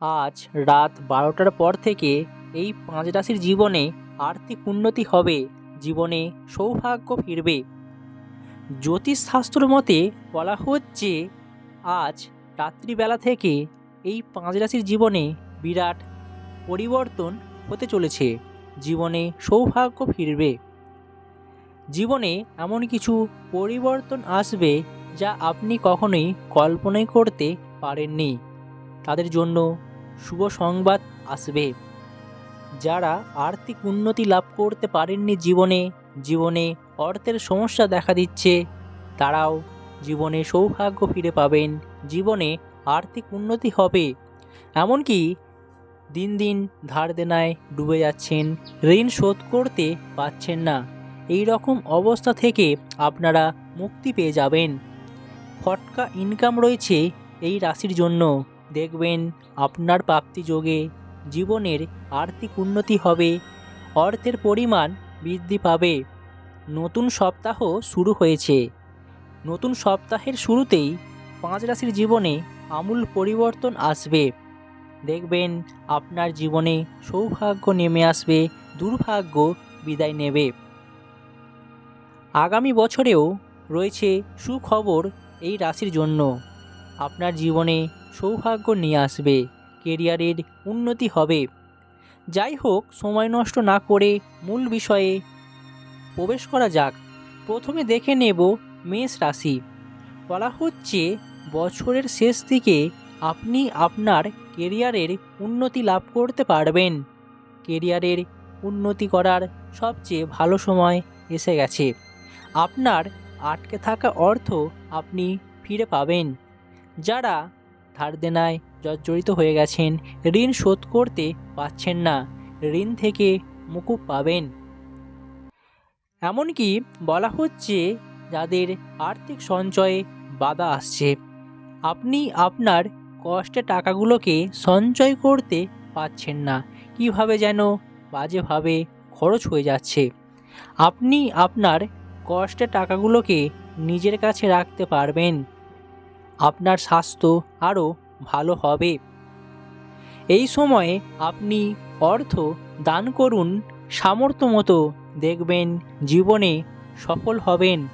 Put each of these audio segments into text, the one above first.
আজ রাত বারোটার পর থেকে এই পাঁচ রাশির জীবনে আর্থিক উন্নতি হবে, জীবনে সৌভাগ্য ফিরবে। জ্যোতিষশাস্ত্র মতে বলা হচ্ছে, আজ রাত্রিবেলা থেকে এই পাঁচ রাশির জীবনে বিরাট পরিবর্তন হতে চলেছে, জীবনে সৌভাগ্য ফিরবে। জীবনে এমন কিছু পরিবর্তন আসবে যা আপনি কখনোই কল্পনাই করতে পারেননি। তাদের জন্য শুভ সংবাদ আসবে। যারা আর্থিক উন্নতি লাভ করতে পারেননি জীবনে জীবনে অর্থের সমস্যা দেখা দিচ্ছে, তারাও জীবনে সৌভাগ্য ফিরে পাবেন, জীবনে আর্থিক উন্নতি হবে। এমনকি দিন দিন ধার দেনায় ডুবে যাচ্ছেন, ঋণ শোধ করতে পারছেন না। এই রকম অবস্থা থেকে আপনারা মুক্তি পেয়ে যাবেন। ফটকা ইনকাম রয়েছে এই রাশির জন্য। দেখবেন আপনার প্রাপ্তি যোগে জীবনের আর্থিক উন্নতি হবে, অর্থের পরিমাণ বৃদ্ধি পাবে। নতুন সপ্তাহ শুরু হয়েছে। নতুন সপ্তাহের শুরুতেই পাঁচ রাশির জীবনে আমূল পরিবর্তন আসবে। দেখবেন আপনার জীবনে সৌভাগ্য নেমে আসবে, দুর্ভাগ্য বিদায় নেবে। আগামী বছরেও রয়েছে সুখবর এই রাশির জন্য। আপনার জীবনে সৌভাগ্য নিয়ে আসবে, কেরিয়ারের উন্নতি হবে। যাই হোক, সময় নষ্ট না করে মূল বিষয়ে প্রবেশ করা যাক। প্রথমে দেখে নেব মেষ রাশি। বলা হচ্ছে, বছরের শেষ দিকে আপনি আপনার কেরিয়ারের উন্নতি লাভ করতে পারবেন। কেরিয়ারের উন্নতি করার সবচেয়ে ভালো সময় এসে গেছে। আপনার আটকে থাকা অর্থ আপনি ফিরে পাবেন। যারা ধার দেনায় জর্জরিত হয়ে গেছেন। ঋণ শোধ করতে পারছেন না। ঋণ থেকে মুকুব পাবেন। এমনকি বলা হচ্ছে যাদের আর্থিক সঞ্চয়ে বাধা আসছে। আপনি আপনার কষ্টে টাকাগুলোকে সঞ্চয় করতে পারছেন না। কীভাবে যেন বাজেভাবে খরচ হয়ে যাচ্ছে। আপনি আপনার কষ্টের টাকাগুলোকে নিজের কাছে রাখতে পারবেন। আপনার স্বাস্থ্য আরও ভালো হবে। এই সময়ে আপনি অর্থ দান করুন, সামর্থ্য মতো দেখবেন, জীবনে সফল হবেন,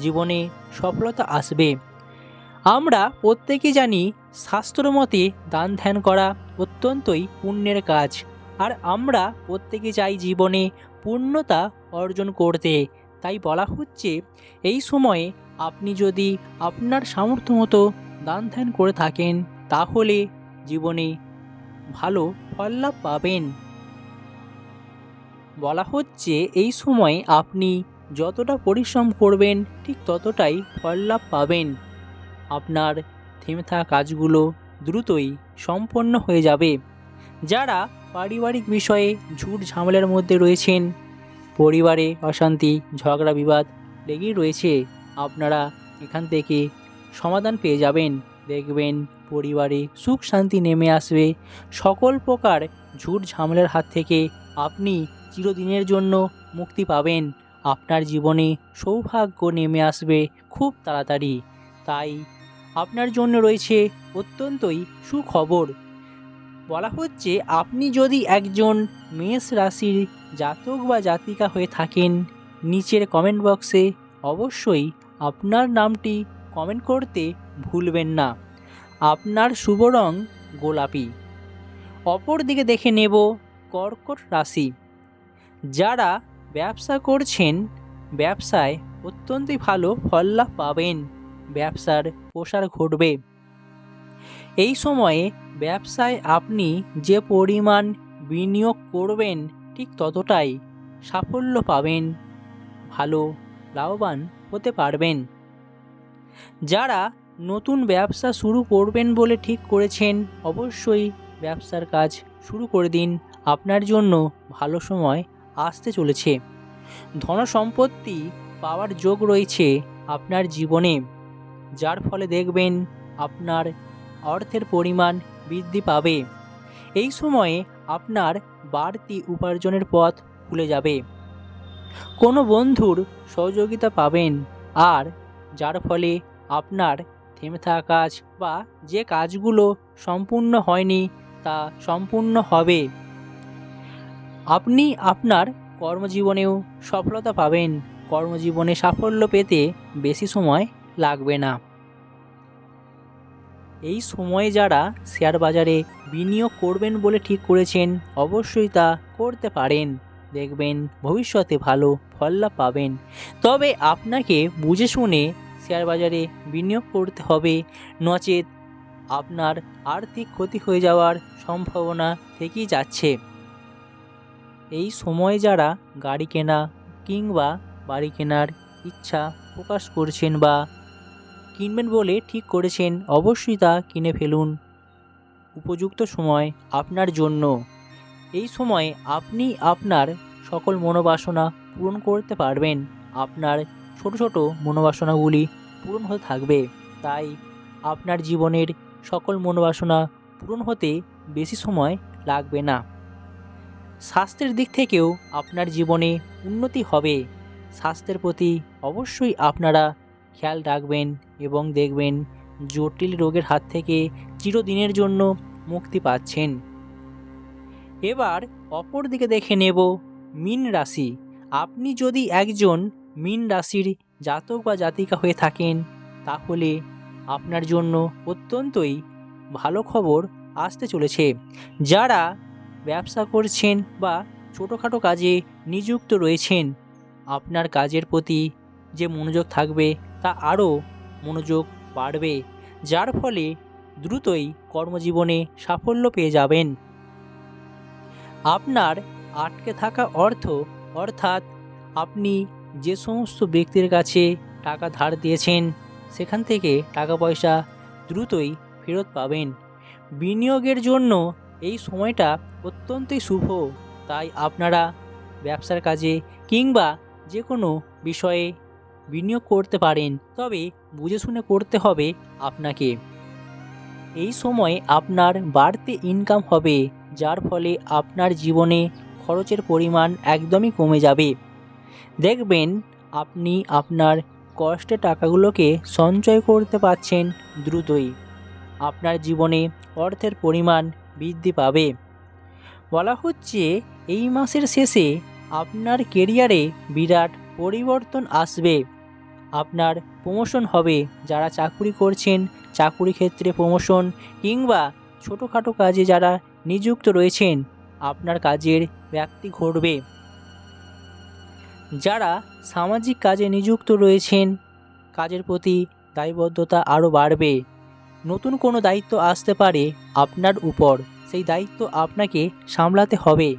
জীবনে সফলতা আসবে। আমরা প্রত্যেকে জানি, শাস্ত্র মতে দান ধ্যান করা অত্যন্তই পুণ্যের কাজ। আর আমরা প্রত্যেকে চাই জীবনে পূর্ণতা অর্জন করতে। তাই বলা হচ্ছে, এই সময়ে আপনি যদি আপনার সামর্থ্য মতো দান ধ্যান করে থাকেন, তাহলে জীবনে ভালো ফল লাভ পাবেন। বলা হচ্ছে, এই সময় আপনি যতটা পরিশ্রম করবেন, ঠিক ততটাই ফল লাভ পাবেন। আপনার থেমে থাকা কাজগুলো দ্রুতই সম্পন্ন হয়ে যাবে। যারা পারিবারিক বিষয়ে ঝুট ঝামেলার মধ্যে রয়েছেন, পরিবারে অশান্তি, ঝগড়া, বিবাদ লেগেই রয়েছে। আপনারা এখান থেকে সমাধান পেয়ে যাবেন। দেখবেন পরিবারে সুখ শান্তি নেমে আসবে। সকল প্রকার ঝুট ঝামেলার হাত থেকে আপনি চিরদিনের জন্য মুক্তি পাবেন। আপনার জীবনে সৌভাগ্য নেমে আসবে খুব তাড়াতাড়ি। তাই আপনার জন্য রয়েছে অত্যন্তই সুখবর। বলা হচ্ছে, আপনি যদি একজন মেষ রাশির জাতক বা জাতিকা হয়ে থাকেন, নিচের কমেন্ট বক্সে অবশ্যই আপনার নামটি কমেন্ট করতে ভুলবেন না। আপনার শুভ রং গোলাপি। অপর দিকে দেখে নেব কর্কট রাশি। যারা ব্যবসা করছেন, ব্যবসায় অত্যন্তই ভালো ফল লাভ পাবেন। ব্যবসার প্রসার ঘটবে। এই সময়ে ব্যবসায় আপনি যে পরিমাণ বিনিয়োগ করবেন, ঠিক ততটাই সাফল্য পাবেন। ভালো, লাভবান হতে পারবেন। যারা নতুন ব্যবসা শুরু করবেন বলে ঠিক করেছেন, অবশ্যই ব্যবসার কাজ শুরু করে দিন। আপনার জন্য ভালো সময় আসতে চলেছে। ধন সম্পত্তি পাওয়ার যোগ রয়েছে আপনার জীবনে, যার ফলে দেখবেন আপনার অর্থের পরিমাণ বৃদ্ধি পাবে। এই সময়ে আপনার বাড়তি উপার্জনের পথ খুলে যাবে। কোনো বন্ধুর সহযোগিতা পাবেন, আর যার ফলে আপনার থেমে থাকা কাজ বা যে কাজগুলো সম্পূর্ণ হয়নি তা সম্পূর্ণ হবে। আপনি আপনার কর্মজীবনেও সফলতা পাবেন। কর্মজীবনে সাফল্য পেতে বেশি সময় লাগবে না। এই সময়ে যারা শেয়ার বাজারে বিনিয়োগ করবেন বলে ঠিক করেছেন, অবশ্যই তা করতে পারেন। দেখবেন, ভবিষ্যতে ভালো ফল লাভ পাবেন। তবে আপনাকে বুঝে শুনে শেয়ার বাজারে বিনিয়োগ করতে হবে। নচেত আপনার আর্থিক ক্ষতি হয়ে যাওয়ার সম্ভাবনা থেকেই যাচ্ছে। এই সময় যারা গাড়ি কেনা কিংবা বাড়ি কেনার ইচ্ছা প্রকাশ করছেন বা কিনবেন বলে ঠিক করেছেন, অবশ্যই তা কিনে ফেলুন। উপযুক্ত সময় আপনার জন্য। এই সময় আপনি আপনার সকল মনোবাসনা পূরণ করতে পারবেন। আপনার ছোট ছোট মনোবাসনাগুলি পূরণ হতে থাকবে। তাই আপনার জীবনের সকল মনোবাসনা পূরণ হতে বেশি সময় লাগবে না। স্বাস্থ্যের দিক থেকেও আপনার জীবনে উন্নতি হবে। স্বাস্থ্যের প্রতি অবশ্যই আপনারা খেয়াল রাখবেন এবং দেখবেন জটিল রোগের হাত থেকে চিরদিনের জন্য মুক্তি পাচ্ছেন। এবার অপর দিকে দেখে নেব মিন রাশি। আপনি যদি একজন মিন রাশির জাতক বা জাতিকা হয়ে থাকেন, তাহলে আপনার জন্য অত্যন্তই ভালো খবর আসতে চলেছে। যারা ব্যবসা করছেন বা ছোটোখাটো কাজে নিযুক্ত রয়েছেন, আপনার কাজের প্রতি যে মনোযোগ থাকবে, তা আরও মনোযোগ বাড়বে, যার ফলে দ্রুতই কর্মজীবনে সাফল্য পেয়ে যাবেন। আপনার আটকে থাকা অর্থ, অর্থাৎ আপনি যে সমস্ত ব্যক্তির কাছে টাকা ধার দিয়েছেন, সেখান থেকে টাকা পয়সা দ্রুতই ফেরত পাবেন। বিনিয়োগের জন্য এই সময়টা অত্যন্তই শুভ, তাই আপনারা ব্যবসার কাজে কিংবা যে কোনো বিষয়ে বিনিয়োগ করতে পারেন। তবে বুঝে শুনে করতে হবে আপনাকে। এই সময় আপনার বাড়তি ইনকাম হবে। যার ফলে আপনার জীবনে খরচের পরিমাণ একদমই কমে যাবে। দেখবেন আপনি আপনার কষ্টের টাকাগুলোকে সঞ্চয় করতে পারছেন দ্রুতই। আপনার জীবনে অর্থের পরিমাণ বৃদ্ধি পাবে। বলা হচ্ছে এই মাসের শেষে আপনার কেরিয়ারে বিরাট পরিবর্তন আসবে। আপনার প্রমোশন হবে। যারা চাকুরি করছেন, চাকুরি ক্ষেত্রে প্রমোশন কিংবা ছোটোখাটো কাজে যারা নিযুক্ত রয়েছেন। আপনার কাজের ব্যক্তি ঘটবে। যারা সামাজিক কাজে নিযুক্ত রয়েছেন, কাজের প্রতি দায়বদ্ধতা আরও বাড়বে। নতুন কোনো দায়িত্ব আসতে পারে আপনার উপর। সেই দায়িত্ব আপনাকে সামলাতে হবে।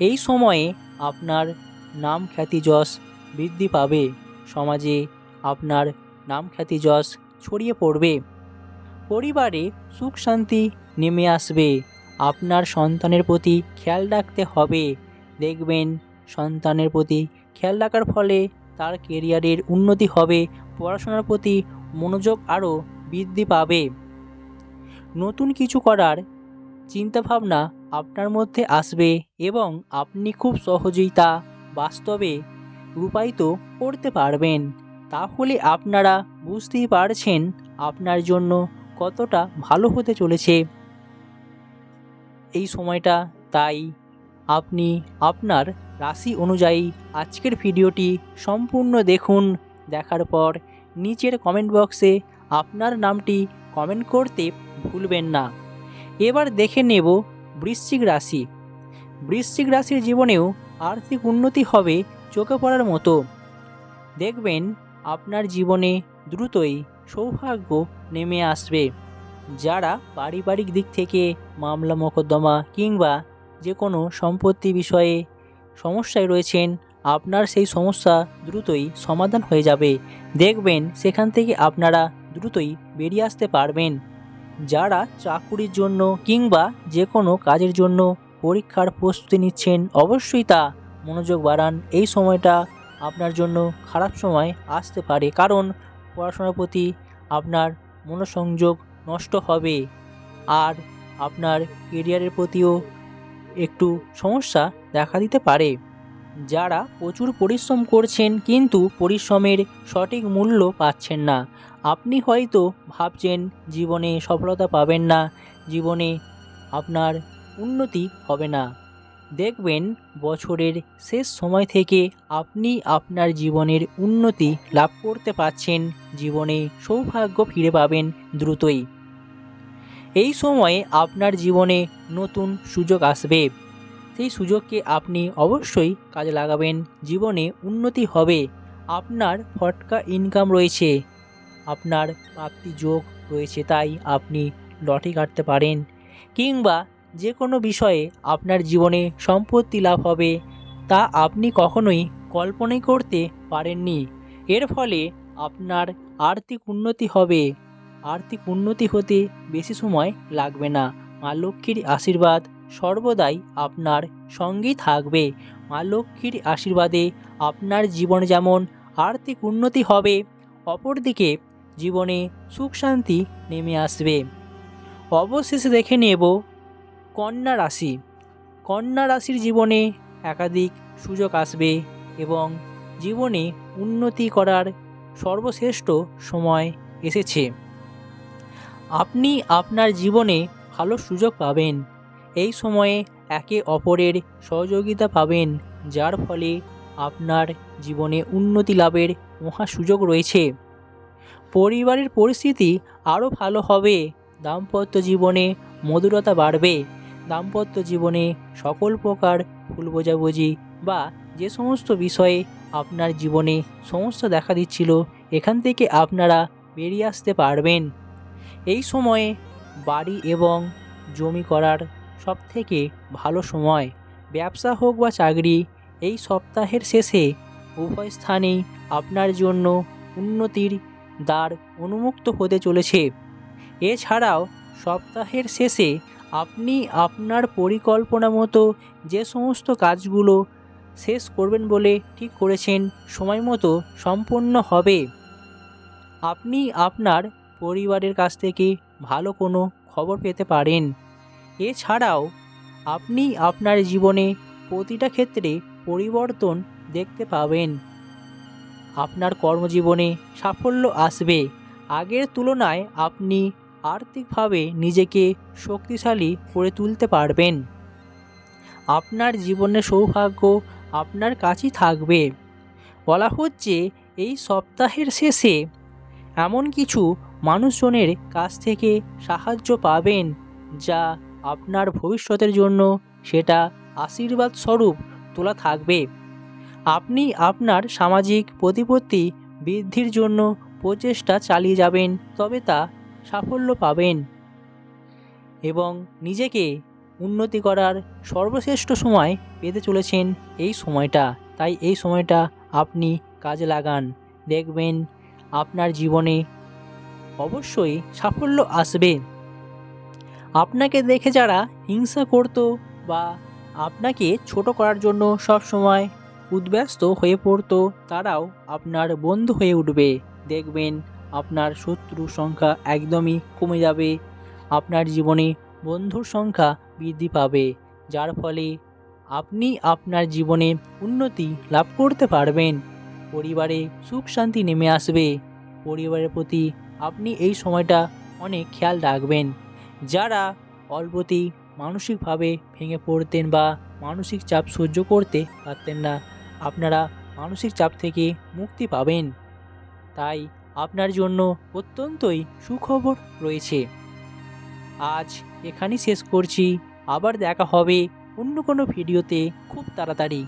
এই সময়ে আপনার নাম খ্যাতি যশ বৃদ্ধি পাবে। সমাজে আপনার নাম খ্যাতি যশ ছড়িয়ে পড়বে। পরিবারে সুখ শান্তি নেমে আসবে। আপনার সন্তানের প্রতি খেয়াল রাখতে হবে। দেখবেন, সন্তানের প্রতি খেয়াল রাখার ফলে তার কেরিয়ারের উন্নতি হবে, পড়াশোনার প্রতি মনোযোগ আরও বৃদ্ধি পাবে। নতুন কিছু করার চিন্তাভাবনা আপনার মধ্যে আসবে এবং আপনি খুব সহজেই তা বাস্তবে রূপায়িত করতে পারবেন। তাহলে আপনারা বুঝতেই পারছেন আপনার জন্য কতটা ভালো হতে চলেছে। এই সময়টা, তাই আপনি আপনার রাশি অনুযায়ী আজকের ভিডিওটি সম্পূর্ণ দেখুন। দেখার পর নিচের কমেন্ট বক্সে আপনার নামটি কমেন্ট করতে ভুলবেন না। এবার দেখে নেব বৃশ্চিক রাশি। বৃশ্চিক রাশির জীবনেও আর্থিক উন্নতি হবে চোখে পড়ার মতো। দেখবেন আপনার জীবনে দ্রুতই সৌভাগ্য নেমে আসবে। যারা পারিবারিক দিক থেকে মামলা মোকদ্দমা কিংবা যে কোনো সম্পত্তি বিষয়ে সমস্যায় রয়েছেন, আপনার সেই সমস্যা দ্রুতই সমাধান হয়ে যাবে। দেখবেন সেখান থেকে আপনারা দ্রুতই বেরিয়ে আসতে পারবেন। যারা চাকুরির জন্য কিংবা যে কোনো কাজের জন্য পরীক্ষার প্রস্তুতি নিচ্ছেন, অবশ্যই তা মনোযোগ বাড়ান। এই সময়টা আপনার জন্য খারাপ সময় আসতে পারে। কারণ পড়াশোনার প্রতি আপনার মনোসংযোগ নষ্ট হবে। আর আপনার কেরিয়ারের প্রতিও একটু সমস্যা দেখা দিতে পারে। যারা প্রচুর পরিশ্রম করছেন কিন্তু পরিশ্রমের সঠিক মূল্য পাচ্ছেন না। আপনি হয়তো ভাবছেন, জীবনে সফলতা পাবেন না। জীবনে আপনার উন্নতি হবে না। দেখবেন, বছরের শেষ সময় থেকে আপনি আপনার জীবনের উন্নতি লাভ করতে পারছেন। জীবনে সৌভাগ্য ফিরে পাবেন দ্রুতই। এই সময়ে আপনার জীবনে নতুন সুযোগ আসবে। সেই সুযোগকে আপনি অবশ্যই কাজে লাগাবেন। জীবনে উন্নতি হবে। আপনার ফটকা ইনকাম রয়েছে। আপনার প্রাপ্তি যোগ রয়েছে তাই আপনি লটি কাটতে পারেন। কিংবা যে কোনো বিষয়ে আপনার জীবনে সম্পত্তি লাভ হবে, তা আপনি কখনোই কল্পনাই করতে পারেননি। এর ফলে আপনার আর্থিক উন্নতি হবে। আর্থিক উন্নতি হতে বেশি সময় লাগবে না। মা লক্ষ্মীর আশীর্বাদ সর্বদাই আপনার সঙ্গেই থাকবে। মা লক্ষ্মীর আশীর্বাদে আপনার জীবন যেমন আর্থিক উন্নতি হবে, অপরদিকে জীবনে সুখ শান্তি নেমে আসবে। অবশেষে দেখে নেব কন্যা রাশি। কন্যা রাশির জীবনে একাধিক সুযোগ আসবে এবং জীবনে উন্নতি করার সর্বশ্রেষ্ঠ সময় এসেছে। আপনি আপনার জীবনে ভালো সুযোগ পাবেন। এই সময়ে একে অপরের সহযোগিতা পাবেন, যার ফলে আপনার জীবনে উন্নতি লাভের মহা সুযোগ রয়েছে। পরিবারের পরিস্থিতি আরও ভালো হবে। দাম্পত্য জীবনে মধুরতা বাড়বে। দাম্পত্য জীবনে সকল প্রকার ভুল বোঝাবুঝি বা যে সমস্ত বিষয়ে আপনার জীবনে সমস্যা দেখা দিচ্ছিল, এখান থেকে আপনারা বেরিয়ে আসতে পারবেন। এই সময়ে বাড়ি এবং জমি করার সবথেকে ভালো সময় ব্যবসা হোক বা চাকরি, এই সপ্তাহের শেষে উভয় স্থানেই আপনার জন্য উন্নতির দ্বার উন্মুক্ত হতে চলেছে। এছাড়াও সপ্তাহের শেষে আপনি আপনার পরিকল্পনা মতো যে সমস্ত কাজগুলো শেষ করবেন বলে ঠিক করেছেন, সময় মতো সম্পন্ন হবে। আপনি আপনার পরিবারের কাছ থেকে ভালো কোনো খবর পেতে পারেন। এছাড়াও, আপনি আপনার জীবনে প্রতিটা ক্ষেত্রে পরিবর্তন দেখতে পাবেন। আপনার কর্মজীবনে সাফল্য আসবে। আগের তুলনায় আপনি আর্থিকভাবে নিজেকে শক্তিশালী করে তুলতে পারবেন। আপনার জীবনের সৌভাগ্য আপনার কাছেই থাকবে। বলা হচ্ছে, এই সপ্তাহের শেষে এমন কিছু মানুষজনের কাছ থেকে সাহায্য পাবেন, যা আপনার ভবিষ্যতের জন্য সেটা আশীর্বাদ স্বরূপ তোলা থাকবে। আপনি আপনার সামাজিক প্রতিপত্তি বৃদ্ধির জন্য প্রচেষ্টা চালিয়ে যাবেন, তবে তা সাফল্য পাবেন এবং নিজেকে উন্নতি করার সর্বশ্রেষ্ঠ সময় পেতে চলেছেন এই সময়টা। তাই এই সময়টা আপনি কাজে লাগান। দেখবেন আপনার জীবনে অবশ্যই সাফল্য আসবে। আপনাকে দেখে যারা হিংসা করত বা আপনাকে ছোট করার জন্য সব সময় উদ্ব্যস্ত হয়ে পড়তো, তারাও আপনার বন্ধু হয়ে উঠবে। দেখবেন আপনার শত্রুর সংখ্যা একদমই কমে যাবে। আপনার জীবনে বন্ধুর সংখ্যা বৃদ্ধি পাবে, যার ফলে আপনি আপনার জীবনে উন্নতি লাভ করতে পারবেন। পরিবারে সুখ শান্তি নেমে আসবে। পরিবারের প্রতি আপনি এই সময়টা অনেক খেয়াল রাখবেন। যারা অল্পতেই মানসিকভাবে ভেঙে পড়তেন বা মানসিক চাপ সহ্য করতে পারতেন না, আপনারা মানসিক চাপ থেকে মুক্তি পাবেন। তাই আপনার জন্য অত্যন্তই সুখবর রয়েছে। আজ এখানেই শেষ করছি। আবার দেখা হবে অন্য কোনো ভিডিওতে খুব তাড়াতাড়ি।